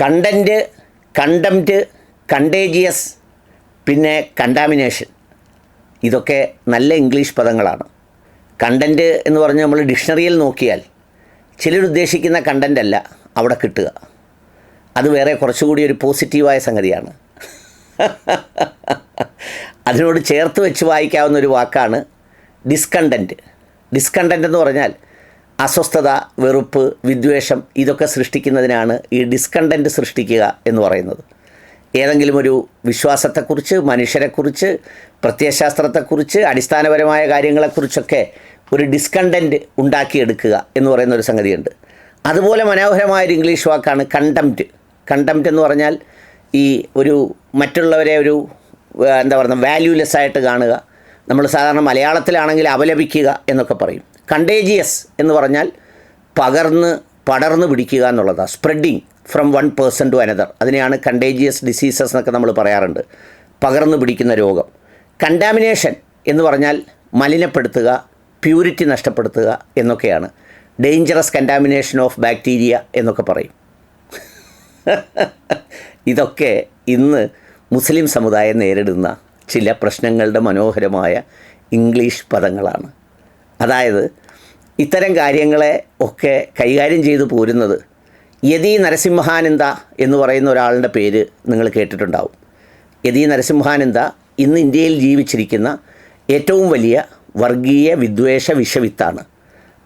Content content contagious പിന്നെ contamination. ഇതൊക്കെ നല്ല ഇംഗ്ലീഷ് പദങ്ങളാണ്. കണ്ടന്റ് എന്ന് പറഞ്ഞ് നമ്മൾ ഡിക്ഷണറിയിൽ നോക്കിയാൽ ചിലരുദ്ദേശിക്കുന്ന കണ്ടന്റ് അല്ല അവിടെ കിട്ടുക. അത് വേറെ കുറച്ചുകൂടി ഒരു പോസിറ്റീവായ സംഗതിയാണ്. അതിനോട് ചേർത്ത് വെച്ച് വായിക്കാവുന്ന ഒരു വാക്കാണ് ഡിസ്കണ്ടന്റ് ഡിസ്കണ്ടന്റ് എന്ന് പറഞ്ഞാൽ അസ്വസ്ഥത വെറുപ്പ് വിദ്വേഷം ഇതൊക്കെ സൃഷ്ടിക്കുന്നതിനാണ് ഈ ഡിസ്കണ്ടന്റ് സൃഷ്ടിക്കുക എന്ന് പറയുന്നത്. ഏതെങ്കിലും ഒരു വിശ്വാസത്തെക്കുറിച്ച് മനുഷ്യരെക്കുറിച്ച് പ്രത്യയശാസ്ത്രത്തെക്കുറിച്ച് അടിസ്ഥാനപരമായ കാര്യങ്ങളെക്കുറിച്ചൊക്കെ ഒരു ഡിസ്കണ്ടന്റ് ഉണ്ടാക്കിയെടുക്കുക എന്ന് പറയുന്ന ഒരു സംഗതിയുണ്ട്. അതുപോലെ മനോഹരമായൊരു ഇംഗ്ലീഷ് വാക്കാണ് കണ്ടംപ്റ്റ് കണ്ടംപ്റ്റ് എന്ന് പറഞ്ഞാൽ ഈ ഒരു മറ്റുള്ളവരെ ഒരു എന്താ പറയുക വാല്യൂലെസ് ആയിട്ട് കാണുക. നമ്മൾ സാധാരണ മലയാളത്തിലാണെങ്കിൽ അപലപിക്കുക എന്നൊക്കെ പറയും. കണ്ടേജിയസ് എന്ന് പറഞ്ഞാൽ പകർന്ന് പടർന്ന് പിടിക്കുക എന്നുള്ളതാണ് spreading from one person to another അതിനെയാണ് കണ്ടേജിയസ് ഡിസീസസ് എന്നൊക്കെ നമ്മൾ പറയാറുണ്ട്. പകർന്നു പിടിക്കുന്ന രോഗം. കണ്ടാമിനേഷൻ എന്ന് പറഞ്ഞാൽ മലിനപ്പെടുത്തുക പ്യൂരിറ്റി നഷ്ടപ്പെടുത്തുക എന്നൊക്കെയാണ്. ഡേഞ്ചറസ് കണ്ടാമിനേഷൻ ഓഫ് ബാക്ടീരിയ എന്നൊക്കെ പറയും. ഇതൊക്കെ ഇന്ന് മുസ്ലിം സമുദായം നേരിടുന്ന ചില പ്രശ്നങ്ങളുടെ മനോഹരമായ ഇംഗ്ലീഷ് പദങ്ങളാണ്. അതായത് ഇത്തരം കാര്യങ്ങളെ ഒക്കെ കൈകാര്യം ചെയ്തു പോരുന്നത് യതി നരസിംഹാനന്ദ എന്ന് പറയുന്ന ഒരാളുടെ പേര് നിങ്ങൾ കേട്ടിട്ടുണ്ടാവും. യതി നരസിംഹാനന്ദ ഇന്ന് ഇന്ത്യയിൽ ജീവിച്ചിരിക്കുന്ന ഏറ്റവും വലിയ വർഗീയ വിദ്വേഷ വിഷവിത്താണ്.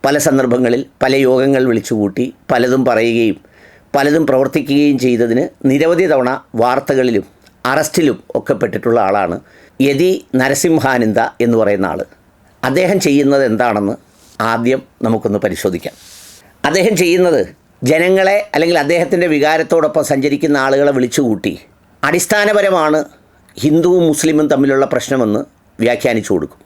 പല സന്ദർഭങ്ങളിൽ പല യോഗങ്ങൾ വിളിച്ചുകൂട്ടി പലതും പറയുകയും പലതും പ്രവർത്തിക്കുകയും ചെയ്തതിന് നിരവധി തവണ വാർത്തകളിലും അറസ്റ്റിലും ഒക്കെ പെട്ടിട്ടുള്ള ആളാണ് യതി നരസിംഹാനന്ദ എന്ന് പറയുന്ന ആൾ അദ്ദേഹം ചെയ്യുന്നത് എന്താണെന്ന് ആദ്യം നമുക്കൊന്ന് പരിശോധിക്കാം. അദ്ദേഹം ചെയ്യുന്നത് ജനങ്ങളെ അല്ലെങ്കിൽ അദ്ദേഹത്തിന്റെ വികാരത്തോടൊപ്പം സഞ്ചരിക്കുന്ന ആളുകളെ വിളിച്ചുകൂട്ടി. അടിസ്ഥാനപരമാണ് ഹിന്ദുവും മുസ്ലിമും തമ്മിലുള്ള പ്രശ്നമെന്ന് വ്യാഖ്യാനിച്ചു കൊടുക്കും.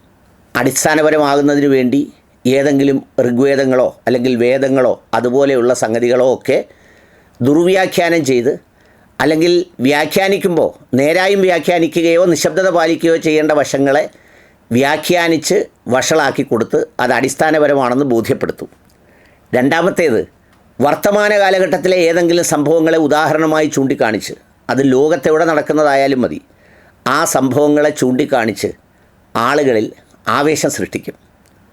അടിസ്ഥാനപരമാകുന്നതിന് വേണ്ടി ഏതെങ്കിലും ഋഗ്വേദങ്ങളോ അല്ലെങ്കിൽ വേദങ്ങളോ അതുപോലെയുള്ള സംഗതികളോ ഒക്കെ ദുർവ്യാഖ്യാനം ചെയ്ത് അല്ലെങ്കിൽ വ്യാഖ്യാനിക്കുമ്പോൾ നേരായും വ്യാഖ്യാനിക്കുകയോ നിശബ്ദത പാലിക്കുകയോ ചെയ്യേണ്ട വശങ്ങളെ വ്യാഖ്യാനിച്ച് വഷളാക്കി കൊടുത്ത് അത് അടിസ്ഥാനപരമാണെന്ന് ബോധ്യപ്പെടുത്തും. രണ്ടാമത്തേത് വർത്തമാന കാലഘട്ടത്തിലെ ഏതെങ്കിലും സംഭവങ്ങളെ ഉദാഹരണമായി ചൂണ്ടിക്കാണിച്ച് അത് ലോകത്തെവിടെ നടക്കുന്നതായാലും മതി. ആ സംഭവങ്ങളെ ചൂണ്ടിക്കാണിച്ച് ആളുകളിൽ ആവേശം സൃഷ്ടിക്കും.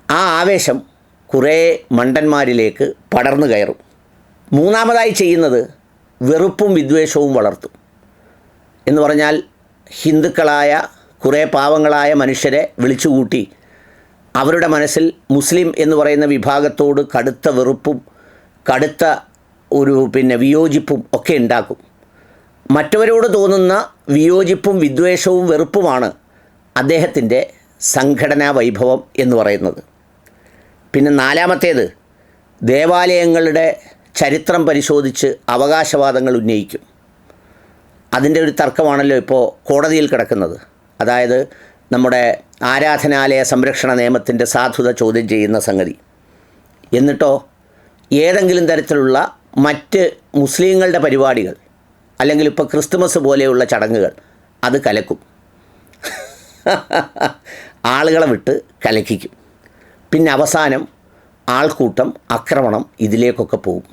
ആ ആവേശം കുറേ മണ്ടന്മാരിലേക്ക് പടർന്നു കയറും. മൂന്നാമതായി ചെയ്യുന്നത് വെറുപ്പും വിദ്വേഷവും വളർത്തും. എന്ന് പറഞ്ഞാൽ ഹിന്ദുക്കളായ കുറേ പാവങ്ങളായ മനുഷ്യരെ വിളിച്ചുകൂട്ടി. അവരുടെ മനസ്സിൽ മുസ്ലിം എന്ന് പറയുന്ന വിഭാഗത്തോട് കടുത്ത വെറുപ്പും കടുത്ത ഒരു പിന്നെ വിയോജിപ്പും ഒക്കെ ഉണ്ടാക്കും മറ്റവരോട് തോന്നുന്ന വിയോജിപ്പും വിദ്വേഷവും വെറുപ്പുമാണ് അദ്ദേഹത്തിന്റെ സംഘടനാ വൈഭവം എന്ന് പറയുന്നത്. പിന്നെ നാലാമത്തേത് ദേവാലയങ്ങളുടെ ചരിത്രം പരിശോധിച്ച് അവകാശവാദങ്ങൾ ഉന്നയിക്കും. അതിന്റെ ഒരു തർക്കമാണല്ലോ ഇപ്പോൾ കോടതിയിൽ കിടക്കുന്നത്. അതായത് നമ്മുടെ ആരാധനാലയ സംരക്ഷണ നിയമത്തിന്റെ സാധുത ചോദ്യം ചെയ്യുന്ന സംഗതി. എന്നിട്ടോ ഏതെങ്കിലും തരത്തിലുള്ള മറ്റ് മുസ്ലിങ്ങളുടെ പരിപാടികൾ അല്ലെങ്കിൽ ഇപ്പോൾ ക്രിസ്തുമസ് പോലെയുള്ള ചടങ്ങുകൾ അത് കലക്കും. ആളുകളെ വിട്ട് കലക്കിക്കും. പിന്നെ അവസാനം ആൾക്കൂട്ടം ആക്രമണം ഇതിലേക്കൊക്കെ പോകും.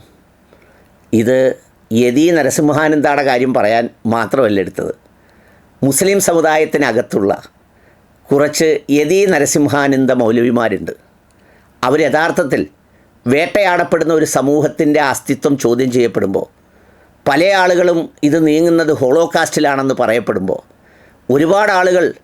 ഇത് യതി നരസിംഹാനന്ദയുടെ കാര്യം പറയാൻ മാത്രമല്ല എടുത്തത്. മുസ്ലിം സമുദായത്തിനകത്തുള്ള കുറച്ച് യതി നരസിംഹാനന്ദ മൗലവിമാരുണ്ട്. അവർ യഥാർത്ഥത്തിൽ വേട്ടയാടപ്പെടുന്ന ഒരു സമൂഹത്തിന്റെ അസ്തിത്വം ചോദ്യം ചെയ്യപ്പെടുമ്പോൾ പല ആളുകളും ഇത് നീങ്ങുന്നത് ഹോളോകാസ്റ്റിലാണെന്ന് പറയപ്പെടുമ്പോൾ ഒരുപാട് ആളുകൾ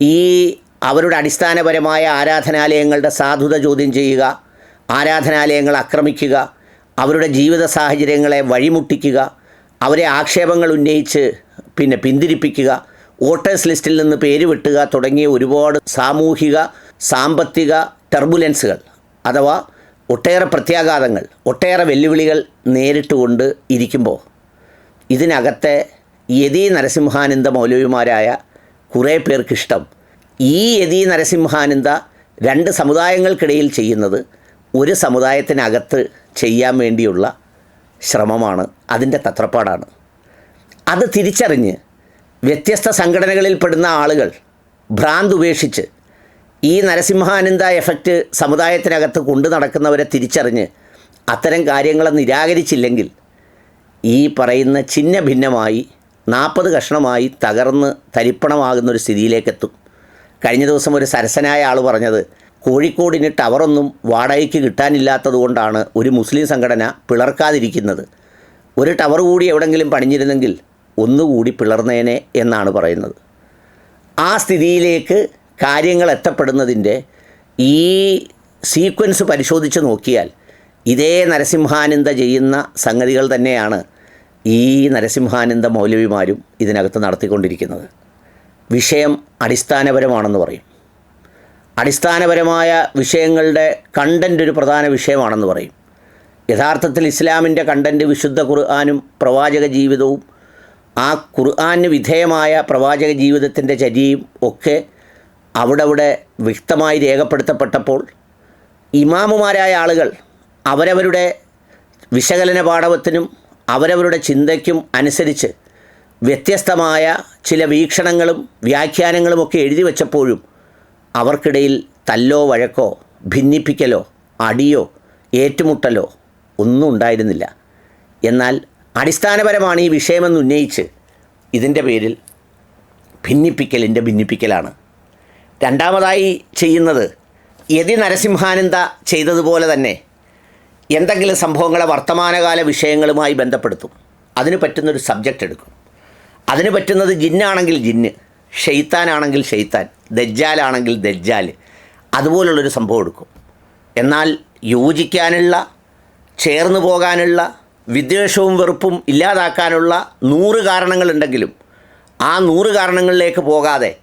ഈ അവരുടെ അടിസ്ഥാനപരമായ ആരാധനാലയങ്ങളുടെ സാധുത ചോദ്യം ചെയ്യുക ആരാധനാലയങ്ങൾ ആക്രമിക്കുക അവരുടെ ജീവിത സാഹചര്യങ്ങളെ വഴിമുട്ടിക്കുക അവരെ ആക്ഷേപങ്ങൾ ഉന്നയിച്ച് പിന്നെ പിന്തിരിപ്പിക്കുക വോട്ടേഴ്സ് ലിസ്റ്റിൽ നിന്ന് പേര് വെട്ടുക തുടങ്ങിയ ഒരുപാട് സാമൂഹിക സാമ്പത്തിക ടെർബുലൻസുകൾ അഥവാ ഒട്ടേറെ പ്രത്യാഘാതങ്ങൾ ഒട്ടേറെ വെല്ലുവിളികൾ നേരിട്ടുകൊണ്ട് ഇരിക്കുമ്പോൾ ഇതിനകത്തെ യതി നരസിംഹാനന്ദ മൗലവിമാരായ കുറേ പേർക്കിഷ്ടം ഈ യതി നരസിംഹാനന്ദ രണ്ട് സമുദായങ്ങൾക്കിടയിൽ ചെയ്യുന്നത് ഒരു സമുദായത്തിനകത്ത് ചെയ്യാൻ വേണ്ടിയുള്ള ശ്രമമാണ്. അതിന്റെ തത്രപ്പാടാണ്. അത് തിരിച്ചറിഞ്ഞ് വ്യത്യസ്ത സംഘടനകളിൽപ്പെടുന്ന ആളുകൾ ഭ്രാന്ത് ഉപേക്ഷിച്ച് ഈ നരസിംഹാനന്ദ എഫക്റ്റ് സമുദായത്തിനകത്ത് കൊണ്ടു നടക്കുന്നവരെ തിരിച്ചറിഞ്ഞ് അത്തരം കാര്യങ്ങളെ നിരാകരിച്ചില്ലെങ്കിൽ ഈ പറയുന്ന ചിഹ്ന ഭിന്നമായി നാൽപ്പത് കഷ്ണമായി തകർന്ന് തരിപ്പണമാകുന്ന ഒരു സ്ഥിതിയിലേക്കെത്തും. കഴിഞ്ഞ ദിവസം ഒരു സരസനായ ആൾ പറഞ്ഞത് കോഴിക്കോടിന് ടവറൊന്നും വാടകയ്ക്ക് കിട്ടാനില്ലാത്തതുകൊണ്ടാണ് ഒരു മുസ്ലിം സംഘടന പിളർക്കാതിരിക്കുന്നത്. ഒരു ടവർ കൂടി എവിടെങ്കിലും പണിഞ്ഞിരുന്നെങ്കിൽ ഒന്നുകൂടി പിളർന്നേനെ എന്നാണ് പറയുന്നത്. ആ സ്ഥിതിയിലേക്ക് കാര്യങ്ങൾ എത്തപ്പെടുന്നതിന്റെ ഈ സീക്വൻസ് പരിശോധിച്ച് നോക്കിയാൽ ഇതേ നരസിംഹാനന്ദ ചെയ്യുന്ന സംഗതികൾ തന്നെയാണ് ഈ നരസിംഹാനന്ദ മൗലവിമാരും ഇതിനകത്ത് നടത്തിക്കൊണ്ടിരിക്കുന്നത്. വിഷയം അടിസ്ഥാനപരമാണെന്ന് പറയും. അടിസ്ഥാനപരമായ വിഷയങ്ങളുടെ കണ്ടന്റ് ഒരു പ്രധാന വിഷയമാണെന്ന് പറയും. യഥാർത്ഥത്തിൽ ഇസ്ലാമിന്റെ കണ്ടന്റ് വിശുദ്ധ ഖുർആാനും പ്രവാചക ജീവിതവും ആ ഖുർആാന് വിധേയമായ പ്രവാചക ജീവിതത്തിന്റെ ചര്യയും ഒക്കെ അവിടെ അവിടെ വ്യക്തമായി രേഖപ്പെടുത്തപ്പെട്ടപ്പോൾ ഇമാമുമാരായ ആളുകൾ അവരവരുടെ വിശകലന പാഠവത്തിനും അവരവരുടെ ചിന്തയ്ക്കും അനുസരിച്ച് വ്യത്യസ്തമായ ചില വീക്ഷണങ്ങളും വ്യാഖ്യാനങ്ങളുമൊക്കെ എഴുതി വച്ചപ്പോഴും അവർക്കിടയിൽ തല്ലോ വഴക്കോ ഭിന്നിപ്പിക്കലോ അടിയോ ഏറ്റുമുട്ടലോ ഒന്നും ഉണ്ടായിരുന്നില്ല. എന്നാൽ അടിസ്ഥാനപരമാണ് ഈ വിഷയമെന്ന് ഉന്നയിച്ച് ഇതിന്റെ പേരിൽ ഭിന്നിപ്പിക്കലിന്റെ ഭിന്നിപ്പിക്കലാണ്. രണ്ടാമതായി ചെയ്യുന്നത് യതി നരസിംഹാനന്ദ ചെയ്തതുപോലെ തന്നെ എന്തെങ്കിലും സംഭവങ്ങളെ വർത്തമാനകാല വിഷയങ്ങളുമായി ബന്ധപ്പെടുത്തും. അതിന് പറ്റുന്നൊരു സബ്ജക്റ്റ് എടുക്കും. അതിന് പറ്റുന്നത് ജിന്നാണെങ്കിൽ ജിന്ന് ഷെയ്ത്താനാണെങ്കിൽ ഷെയ്ത്താൻ ദജ്ജാലാണെങ്കിൽ ദജ്ജാൽ അതുപോലുള്ളൊരു സംഭവം എടുക്കും. എന്നാൽ യോജിക്കാനുള്ള ചേർന്ന് പോകാനുള്ള വിദ്വേഷവും വെറുപ്പും ഇല്ലാതാക്കാനുള്ള നൂറ് കാരണങ്ങളുണ്ടെങ്കിലും ആ നൂറ് കാരണങ്ങളിലേക്ക് പോകാതെ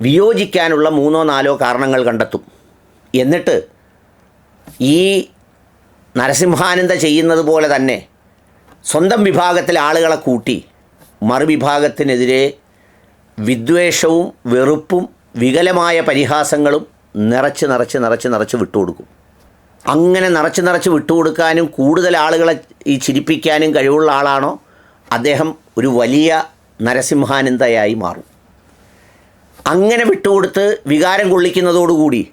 വിയോജിക്കാനുള്ള മൂന്നോ നാലോ കാരണങ്ങൾ കണ്ടെത്തും. എന്നിട്ട് ഈ നരസിംഹാനന്ദ ചെയ്യുന്നത് പോലെ തന്നെ സ്വന്തം വിഭാഗത്തിലെ ആളുകളെ കൂട്ടി മറുവിഭാഗത്തിനെതിരെ വിദ്വേഷവും വെറുപ്പും വികലമായ പരിഹാസങ്ങളും നിറച്ച് നിറച്ച് നിറച്ച് നിറച്ച് വിട്ടുകൊടുക്കും. അങ്ങനെ നിറച്ച് നിറച്ച് വിട്ടുകൊടുക്കാനും കൂടുതൽ ആളുകളെ ഈ ചിരിപ്പിക്കാനും കഴിവുള്ള ആളാണോ? അദ്ദേഹം ഒരു വലിയ നരസിംഹാനന്ദയായി മാറും. അങ്ങനെ വിട്ടുകൊടുത്ത് വികാരം കൊള്ളിക്കുന്നതോടുകൂടി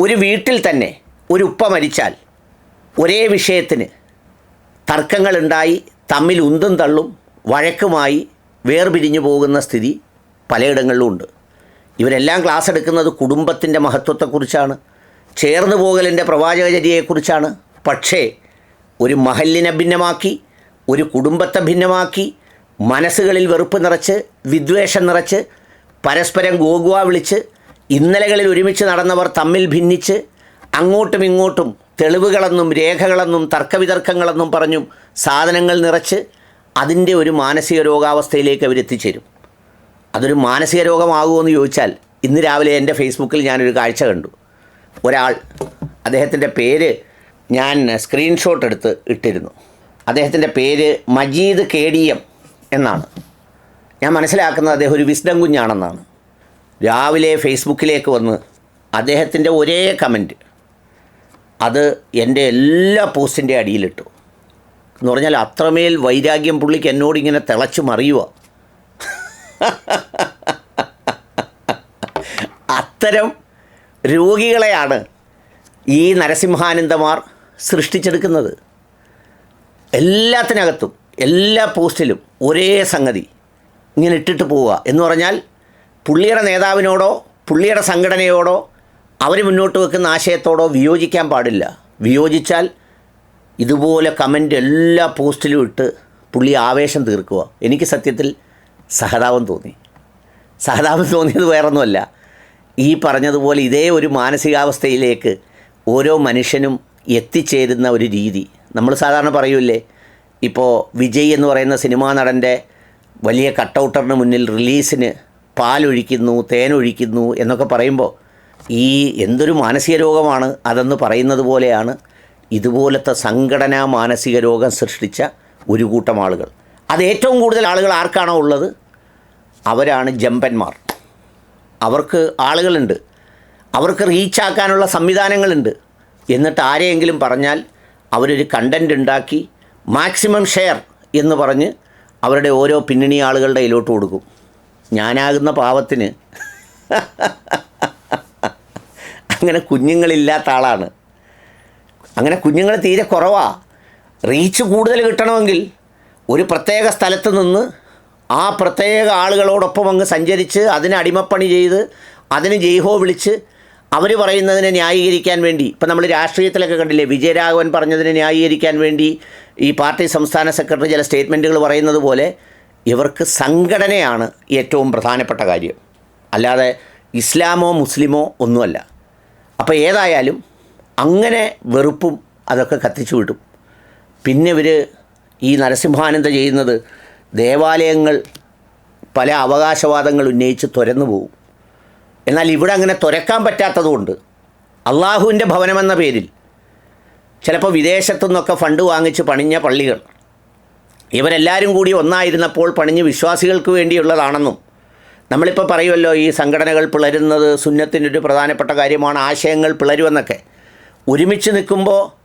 ഒരു വീട്ടിൽ തന്നെ ഒരു ഉപ്പ മരിച്ചാൽ ഒരേ വിഷയത്തിന് തർക്കങ്ങളുണ്ടായി തമ്മിൽ ഉന്തും തള്ളും വഴക്കുമായി വേർപിരിഞ്ഞു പോകുന്ന സ്ഥിതി പലയിടങ്ങളിലും ഉണ്ട് ഇവരെല്ലാം ക്ലാസ് എടുക്കുന്നത് കുടുംബത്തിന്റെ മഹത്വത്തെക്കുറിച്ചാണ്. ചേർന്ന് പോകലിന്റെ പ്രവാചകചര്യയെക്കുറിച്ചാണ്. പക്ഷേ ഒരു മഹല്ലിനെ ഭിന്നമാക്കി ഒരു കുടുംബത്തെ ഭിന്നമാക്കി മനസ്സുകളിൽ വെറുപ്പ് നിറച്ച് വിദ്വേഷം നിറച്ച് പരസ്പരം ഗോകുവ വിളിച്ച് ഇന്നലകളിൽ ഒരുമിച്ച് നടന്നവർ തമ്മിൽ ഭിന്നിച്ച് അങ്ങോട്ടും ഇങ്ങോട്ടും തെളിവുകളെന്നും രേഖകളെന്നും തർക്കവിതർക്കങ്ങളെന്നും പറഞ്ഞും സാധനങ്ങൾ നിറച്ച് അതിന്റെ ഒരു മാനസിക രോഗാവസ്ഥയിലേക്ക് അവരെത്തിച്ചേരും. അതൊരു മാനസിക രോഗമാകുമോ എന്ന് ചോദിച്ചാൽ ഇന്ന് രാവിലെ എന്റെ ഫേസ്ബുക്കിൽ ഞാനൊരു കാഴ്ച കണ്ടു. ഒരാൾ അദ്ദേഹത്തിന്റെ പേര് ഞാൻ സ്ക്രീൻഷോട്ട് എടുത്ത് ഇട്ടിരുന്നു. അദ്ദേഹത്തിന്റെ പേര് മജീദ് കെ ഡി എം എന്നാണ്. ഞാൻ മനസ്സിലാക്കുന്നത് അദ്ദേഹം ഒരു വിസ്ഡം കുഞ്ഞാണെന്നാണ്. രാവിലെ ഫേസ്ബുക്കിലേക്ക് വന്ന് അദ്ദേഹത്തിന്റെ ഒരേ കമന്റ്. അത് എന്റെ എല്ലാ പോസ്റ്റിന്റെ അടിയിലിട്ടു. എന്ന് പറഞ്ഞാൽ അത്രമേൽ വൈരാഗ്യം പുള്ളിക്ക് എന്നോട് ഇങ്ങനെ തിളച്ചു മറിയുക അത്തരം രോഗികളെയാണ് ഈ നരസിംഹാനന്ദമാർ സൃഷ്ടിച്ചെടുക്കുന്നത്. എല്ലാത്തിനകത്തും എല്ലാ പോസ്റ്റിലും ഒരേ സംഗതി ഇങ്ങനെ ഇട്ടിട്ട് പോവുക. എന്ന് പറഞ്ഞാൽ പുള്ളിയുടെ നേതാവിനോടോ പുള്ളിയുടെ സംഘടനയോടോ അവർ മുന്നോട്ട് വെക്കുന്ന ആശയത്തോടോ വിയോജിക്കാൻ പാടില്ല. വിയോജിച്ചാൽ ഇതുപോലെ കമന്റ് എല്ലാ പോസ്റ്റിലും ഇട്ട് പുള്ളി ആവേശം തീർക്കുക. എനിക്ക് സത്യത്തിൽ സഹതാപം തോന്നി. സഹതാപം തോന്നിയത് വേറൊന്നുമല്ല. ഈ പറഞ്ഞതുപോലെ ഇതേ ഒരു മാനസികാവസ്ഥയിലേക്ക് ഓരോ മനുഷ്യനും എത്തിച്ചേരുന്ന ഒരു രീതി. നമ്മൾ സാധാരണ പറയൂലേ ഇപ്പോൾ വിജയ് എന്ന് പറയുന്ന സിനിമാ നടന്റെ വലിയ കട്ടൗട്ടറിന് മുന്നിൽ റിലീസിന് പാലൊഴിക്കുന്നു തേനൊഴിക്കുന്നു എന്നൊക്കെ പറയുമ്പോൾ ഈ എന്തൊരു മാനസിക രോഗമാണ് അതെന്ന് പറയുന്നത് പോലെയാണ് ഇതുപോലത്തെ സംഘടനാ മാനസിക രോഗം സൃഷ്ടിച്ച ഒരു കൂട്ടം ആളുകൾ. അത് ഏറ്റവും കൂടുതൽ ആളുകൾ ആർക്കാണോ ഉള്ളത്? അവരാണ് ജമ്പന്മാർ. അവർക്ക് ആളുകളുണ്ട്. അവർക്ക് റീച്ചാക്കാനുള്ള സംവിധാനങ്ങളുണ്ട്. എന്നിട്ട് ആരെയെങ്കിലും പറഞ്ഞാൽ അവരൊരു കണ്ടന്റ് ഉണ്ടാക്കി മാക്സിമം ഷെയർ എന്ന് പറഞ്ഞ് അവരുടെ ഓരോ പിന്നണി ആളുകളുടെ ഇതിലോട്ട് കൊടുക്കും. ഞാനാകുന്ന പാവത്തിന്. അങ്ങനെ കുഞ്ഞുങ്ങളില്ലാത്ത ആളാണ്. അങ്ങനെ കുഞ്ഞുങ്ങൾ തീരെ കുറവാ. റീച്ച് കൂടുതൽ കിട്ടണമെങ്കിൽ ഒരു പ്രത്യേക സ്ഥലത്ത് നിന്ന് ആ പ്രത്യേക ആളുകളോടൊപ്പം അങ്ങ് സഞ്ചരിച്ച് അതിന് അടിമപ്പണി ചെയ്ത് അതിന് ജയ്ഹോ വിളിച്ച് അവർ പറയുന്നതിനെ ന്യായീകരിക്കാൻ വേണ്ടി ഇപ്പം നമ്മൾ രാഷ്ട്രീയത്തിലൊക്കെ കണ്ടില്ലേ വിജയരാഘവൻ പറഞ്ഞതിനെ ന്യായീകരിക്കാൻ വേണ്ടി ഈ പാർട്ടി സംസ്ഥാന സെക്രട്ടറി ചില സ്റ്റേറ്റ്മെന്റുകൾ പറയുന്നത് പോലെ ഇവർക്ക് സംഘടനയാണ് ഏറ്റവും പ്രധാനപ്പെട്ട കാര്യം. അല്ലാതെ ഇസ്ലാമോ മുസ്ലിമോ ഒന്നുമല്ല. അപ്പോൾ ഏതായാലും അങ്ങനെ വെറുപ്പും അതൊക്കെ കത്തിച്ചു വിടും. പിന്നെ ഇവർ ഈ നരസിംഹാനന്ദ ചെയ്യുന്നത് ദേവാലയങ്ങൾ പല അവകാശവാദങ്ങൾ ഉന്നയിച്ച് തുരന്നു പോകും. എന്നാൽ ഇവിടെ അങ്ങനെ തുരക്കാൻ പറ്റാത്തതുകൊണ്ട് അള്ളാഹുവിന്റെ ഭവനമെന്ന പേരിൽ ചിലപ്പോൾ വിദേശത്തു നിന്നൊക്കെ ഫണ്ട് വാങ്ങിച്ച് പണിഞ്ഞ പള്ളികൾ ഇവരെല്ലാവരും കൂടി ഒന്നായിരുന്നപ്പോൾ പണിഞ്ഞ് വിശ്വാസികൾക്ക് വേണ്ടിയുള്ളതാണെന്നും നമ്മളിപ്പോൾ പറയുമല്ലോ ഈ സംഘടനകൾ പിളരുന്നത് സുന്നത്തിന്റെ ഒരു പ്രധാനപ്പെട്ട കാര്യമാണ് ആശയങ്ങൾ പിളരുമെന്നൊക്കെ. ഒരുമിച്ച് നിൽക്കുമ്പോൾ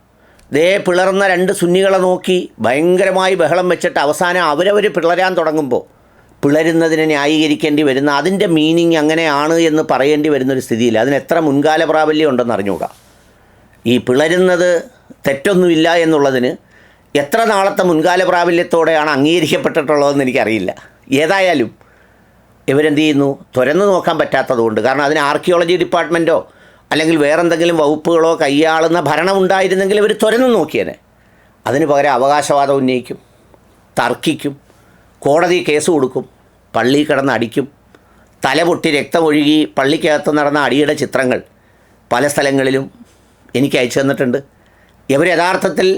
ദേ പിളർന്ന രണ്ട് സുന്നികളെ നോക്കി ഭയങ്കരമായി ബഹളം വെച്ചിട്ട് അവസാനം അവരവർ പിളരാൻ തുടങ്ങുമ്പോൾ പിളരുന്നതിനെ ന്യായീകരിക്കേണ്ടി വരുന്ന അതിന്റെ മീനിങ് അങ്ങനെയാണ് എന്ന് പറയേണ്ടി വരുന്നൊരു സ്ഥിതിയിൽ അതിന് എത്ര മുൻകാല പ്രാബല്യം ഉണ്ടെന്ന് അറിഞ്ഞുകൂടാ. ഈ പിളരുന്നത് തെറ്റൊന്നുമില്ല എന്നുള്ളതിന് എത്ര നാളത്തെ മുൻകാല പ്രാബല്യത്തോടെയാണ് അംഗീകരിക്കപ്പെട്ടിട്ടുള്ളതെന്ന് എനിക്കറിയില്ല. ഏതായാലും ഇവരെന്ത് ചെയ്യുന്നു? തുരന്ന് നോക്കാൻ പറ്റാത്തതുകൊണ്ട്. കാരണം അതിന് ആർക്കിയോളജി ഡിപ്പാർട്ട്മെന്റോ അല്ലെങ്കിൽ വേറെന്തെങ്കിലും വകുപ്പുകളോ കൈയാളുന്ന ഭരണം ഉണ്ടായിരുന്നെങ്കിൽ ഇവർ തുരന്നു നോക്കിയേനെ. അതിന് പകരം അവകാശവാദം ഉന്നയിക്കും തർക്കിക്കും കോടതി കേസ് കൊടുക്കും പള്ളി കിടന്ന് അടിക്കും തലപൊട്ടി രക്തമൊഴുകി പള്ളിക്കകത്ത് നടന്ന അടിയുടെ ചിത്രങ്ങൾ പല സ്ഥലങ്ങളിലും എനിക്ക് അയച്ചു തന്നിട്ടുണ്ട്. ഇവർ യഥാർത്ഥത്തിൽ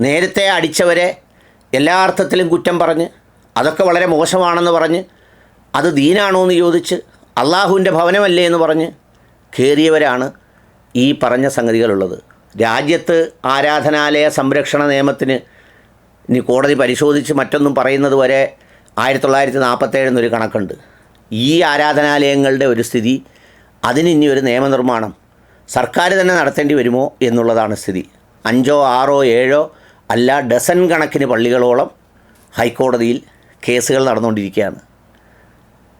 നേരത്തെ അടിച്ചവരെ എല്ലാ അർത്ഥത്തിലും കുറ്റം പറഞ്ഞ് അതൊക്കെ വളരെ മോശമാണെന്ന് പറഞ്ഞ് അത് ദീനാണോ എന്ന് ചോദിച്ച് അള്ളാഹുവിന്റെ ഭവനമല്ലേ എന്ന് പറഞ്ഞ് കയറിയവരാണ് ഈ പറഞ്ഞ സംഗതികളുള്ളത്. രാജ്യത്ത് ആരാധനാലയ സംരക്ഷണ നിയമത്തിന് ഇനി കോടതി പരിശോധിച്ച് മറ്റൊന്നും പറയുന്നത് വരെ ആയിരത്തി തൊള്ളായിരത്തി നാൽപ്പത്തേഴെന്നൊരു കണക്കുണ്ട്. ഈ ആരാധനാലയങ്ങളുടെ ഒരു സ്ഥിതി അതിന് ഇനി ഒരു നിയമനിർമ്മാണം സർക്കാർ തന്നെ നടത്തേണ്ടി വരുമോ എന്നുള്ളതാണ് സ്ഥിതി. അഞ്ചോ ആറോ ഏഴോ അല്ല ഡസൻ കണക്കിന് പള്ളികളോളം ഹൈക്കോടതിയിൽ കേസുകൾ നടന്നുകൊണ്ടിരിക്കുകയാണ്.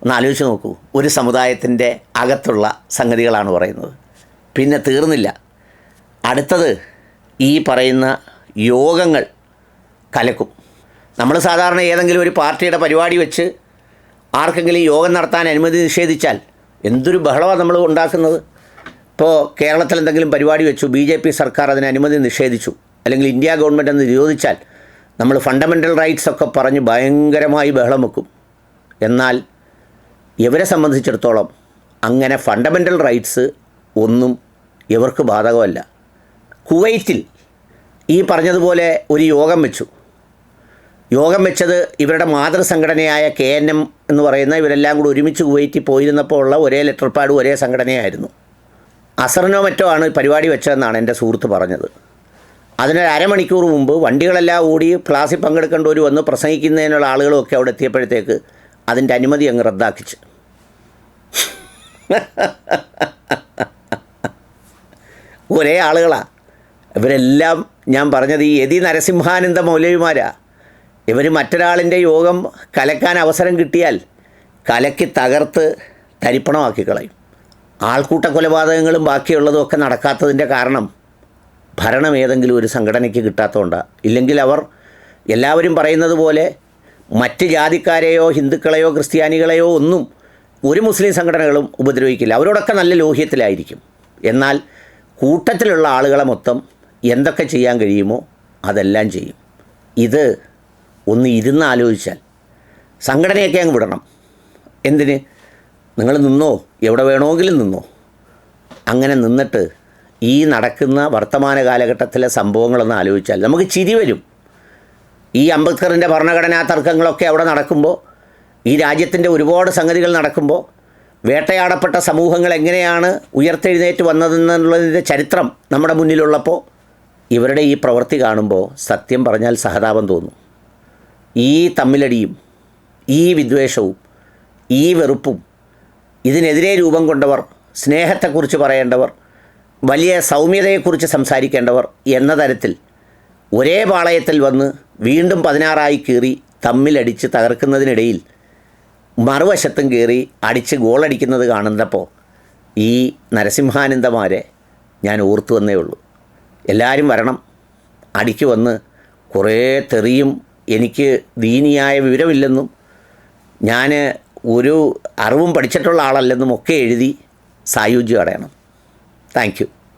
ഒന്ന് ആലോചിച്ച് നോക്കൂ. ഒരു സമുദായത്തിന്റെ അകത്തുള്ള സംഗതികളാണ് പറയുന്നത്. പിന്നെ തീർന്നില്ല. അടുത്തത് ഈ പറയുന്ന യോഗങ്ങൾ കലക്കും. നമ്മൾ സാധാരണ ഏതെങ്കിലും ഒരു പാർട്ടിയുടെ പരിപാടി വെച്ച് ആർക്കെങ്കിലും യോഗം നടത്താൻ അനുമതി നിഷേധിച്ചാൽ എന്തൊരു ബഹളമാണ് നമ്മൾ ഉണ്ടാക്കുന്നത്? ഇപ്പോൾ കേരളത്തിൽ എന്തെങ്കിലും പരിപാടി വെച്ചു ബി ജെ പി സർക്കാർ അതിന് അനുമതി നിഷേധിച്ചു അല്ലെങ്കിൽ ഇന്ത്യ ഗവൺമെന്റ് എന്ന് നിരോധിച്ചാൽ നമ്മൾ ഫണ്ടമെന്റൽ റൈറ്റ്സ് ഒക്കെ പറഞ്ഞ് ഭയങ്കരമായി ബഹളം വെക്കും. എന്നാൽ ഇവരെ സംബന്ധിച്ചിടത്തോളം അങ്ങനെ ഫണ്ടമെന്റൽ റൈറ്റ്സ് ഒന്നും ഇവർക്ക് ബാധകമല്ല. കുവൈറ്റിൽ ഈ പറഞ്ഞതുപോലെ ഒരു യോഗം വെച്ചു. യോഗം വെച്ചത് ഇവരുടെ മാതൃസംഘടനയായ കെ എൻ എം എന്ന് പറയുന്ന ഇവരെല്ലാം കൂടി ഒരുമിച്ച് കുവൈറ്റിൽ പോയിരുന്നപ്പോൾ ഉള്ള ഒരേ ലെറ്റർ പാഡ് ഒരേ സംഘടനയായിരുന്നു. അസറിനോ മറ്റോ ആണ് പരിപാടി വെച്ചതെന്നാണ് എന്റെ സുഹൃത്ത് പറഞ്ഞത്. അതിനൊരു അരമണിക്കൂർ മുമ്പ് വണ്ടികളെല്ലാം ഓടി ക്ലാസ്സിൽ പങ്കെടുക്കേണ്ടവർ വന്ന് പ്രസംഗിക്കുന്നതിനുള്ള ആളുകളൊക്കെ അവിടെ എത്തിയപ്പോഴത്തേക്ക് അതിന്റെ അനുമതി അങ്ങ് റദ്ദാക്കിച്ച്. ഒരേ ആളുകളാണ് ഇവരെല്ലാം ഞാൻ പറഞ്ഞത് ഈ യതി നരസിംഹാനന്ദ മൗലവിമാരാ. ഇവർ മറ്റൊരാളിന്റെ യോഗം കലക്കാൻ അവസരം കിട്ടിയാൽ കലക്കി തകർത്ത് തരിപ്പണമാക്കി കളയും ആൾക്കൂട്ട കൊലപാതകങ്ങളും ബാക്കിയുള്ളതും ഒക്കെ നടക്കാത്തതിന്റെ കാരണം ഭരണം ഏതെങ്കിലും ഒരു സംഘടനയ്ക്ക് കിട്ടാത്തതുകൊണ്ടാണ് ഇല്ലെങ്കിൽ അവർ എല്ലാവരും പറയുന്നത് പോലെ മറ്റ് ജാതിക്കാരെയോ ഹിന്ദുക്കളെയോ ക്രിസ്ത്യാനികളെയോ ഒന്നും ഒരു മുസ്ലിം സംഘടനകളും ഉപദ്രവിക്കില്ല. അവരോടൊക്കെ നല്ല ലോഹ്യത്തിലായിരിക്കും. എന്നാൽ കൂട്ടത്തിലുള്ള ആളുകളെ മൊത്തം എന്തൊക്കെ ചെയ്യാൻ കഴിയുമോ അതെല്ലാം ചെയ്യും. ഇത് ഒന്ന് ഇരുന്ന് ആലോചിച്ചാൽ സംഘടനയൊക്കെ അങ്ങ് വിടണം. എന്തിന്? നിങ്ങൾ നിന്നോ? എവിടെ വേണമെങ്കിലും നിന്നോ? അങ്ങനെ നിന്നിട്ട് ഈ നടക്കുന്ന വർത്തമാന കാലഘട്ടത്തിലെ സംഭവങ്ങളൊന്ന് ആലോചിച്ചാൽ നമുക്ക് ചിരി വരും. ഈ അംബേദ്കറിന്റെ ഭരണഘടനാ തർക്കങ്ങളൊക്കെ അവിടെ നടക്കുമ്പോൾ ഈ രാജ്യത്തിന്റെ ഒരുപാട് സംഗതികൾ നടക്കുമ്പോൾ വേട്ടയാടപ്പെട്ട സമൂഹങ്ങൾ എങ്ങനെയാണ് ഉയർത്തെഴുന്നേറ്റ് വന്നതെന്നുള്ളതിന്റെ ചരിത്രം നമ്മുടെ മുന്നിലുള്ളപ്പോൾ ഇവരുടെ ഈ പ്രവൃത്തി കാണുമ്പോൾ സത്യം പറഞ്ഞാൽ സഹതാപം തോന്നും. ഈ തമ്മിലടിയും ഈ വിദ്വേഷവും ഈ വെറുപ്പും ഇതിനെതിരെ രൂപം കൊണ്ടവർ സ്നേഹത്തെക്കുറിച്ച് പറയേണ്ടവർ വലിയ സൗമ്യതയെക്കുറിച്ച് സംസാരിക്കേണ്ടവർ എന്ന തരത്തിൽ ഒരേ പാളയത്തിൽ വന്ന് വീണ്ടും പതിനാറായി കീറി തമ്മിലടിച്ച് തകർക്കുന്നതിനിടയിൽ മറുവശത്തും കയറി അടിച്ച് ഗോളടിക്കുന്നത് കാണുന്നപ്പോൾ ഈ നരസിംഹാനന്ദമാരെ ഞാൻ ഓർത്തു വന്നേ ഉള്ളൂ. എല്ലാവരും വരണം. അടിക്ക് വന്ന് കുറേ തെറിയും എനിക്ക് ദീനിയായ വിവരമില്ലെന്നും ഞാൻ ഒരു അറിവും പഠിച്ചിട്ടുള്ള ആളല്ലെന്നും ഒക്കെ എഴുതി സായുജ്യം അടയണം. താങ്ക്